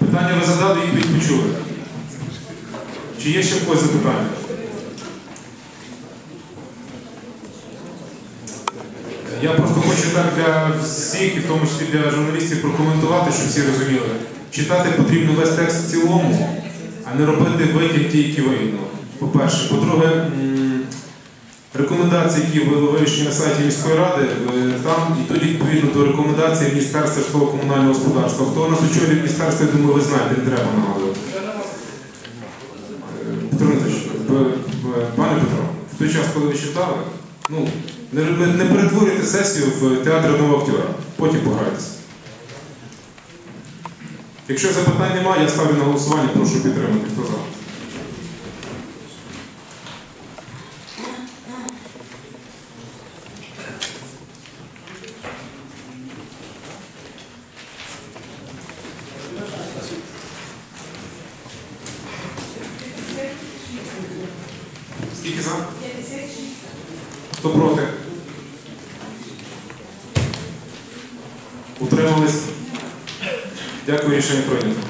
Питання ви задали, відповідь почули. Чи є ще в когось запитання? Я просто хочу так для всіх, і в тому числі для журналістів, прокоментувати, щоб всі розуміли. Читати потрібно весь текст в цілому, а не робити витяг ті, які вигідно. По-перше. По-друге, рекомендації, які були вивішені на сайті міської ради, е, там йдуть відповідно до рекомендацій Міністерства житлово-комунального господарства. Хто нас очолює міністерство, я думаю, ви знаєте, не треба нагадувати. Е, Петро б- пане Петро, в той час, коли ви читали, ну, не, не перетворюйте сесію в театр одного актера. Потім пограйтеся. Якщо запитань немає, я ставлю на голосування, прошу підтримати. Хто за? Скільки за? Хто проти? Утримались? Дякую, рішення прийнято.